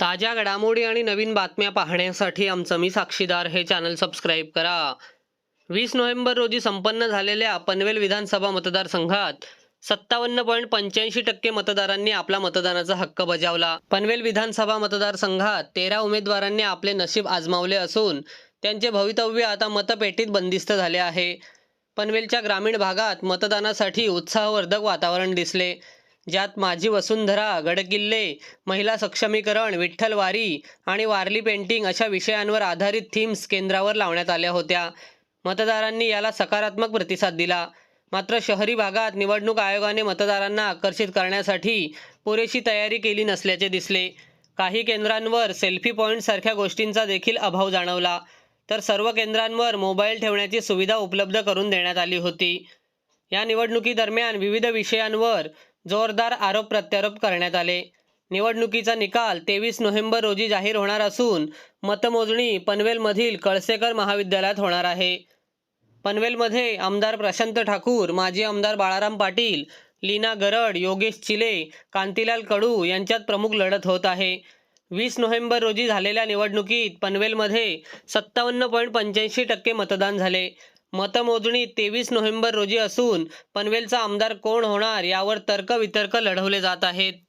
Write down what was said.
ताज्या घडामोडी आणि नवीन बातम्या पाहण्यासाठी आमचं मी साक्षीदार हे चॅनल सबस्क्राईब करा. वीस नोव्हेंबर रोजी संपन्न झालेल्या पनवेल विधानसभा मतदारसंघात सत्तावन्न पॉईंट पंच्याऐंशी टक्के मतदारांनी आपला मतदानाचा हक्क बजावला. पनवेल विधानसभा मतदारसंघात तेरा उमेदवारांनी आपले नशीब आजमावले असून त्यांचे भवितव्य आता मतपेटीत बंदिस्त झाले आहे. पनवेलच्या ग्रामीण भागात मतदानासाठी उत्साहवर्धक वातावरण दिसले. ज्यात माझी वसुंधरा गडकिल्ले महिला सक्षमीकरण विठ्ठलवारी आणि वारली पेंटिंग अशा विषयांवर आधारित थीम्स केंद्रावर लावण्यात आल्या होत्या. मतदारांनी याला सकारात्मक प्रतिसाद दिला. मात्र शहरी भागात निवडणूक आयोगाने मतदारांना आकर्षित करण्यासाठी पुरेशी तयारी केली नसल्याचे दिसले. काही केंद्रांवर सेल्फी पॉईंटसारख्या गोष्टींचा देखील अभाव जाणवला. तर सर्व केंद्रांवर मोबाईल ठेवण्याची सुविधा उपलब्ध करून देण्यात आली होती. या निवडणुकीदरम्यान विविध विषयांवर जोरदार आरोप प्रत्यारोप करण्यात आले. निवडणुकीचा निकाल तेवीस नोव्हेंबर रोजी जाहीर होणार असून मतमोजणी पनवेलमधील कळसेकर महाविद्यालयात होणार आहे. पनवेलमध्ये आमदार प्रशांत ठाकूर माजी आमदार बाळाराम पाटील लीना गरड योगेश चिले कांतीलाल कडू यांच्यात प्रमुख लढत होत आहे. वीस नोव्हेंबर रोजी झालेल्या निवडणुकीत पनवेलमध्ये सत्तावन्न पॉईंट पंच्याऐंशी टक्के मतदान झाले. मतमोजणी तेवीस नोव्हेंबर रोजी असून पनवेलचा आमदार कोण होणार यावर तर्कवितर्क लढवले जात आहेत.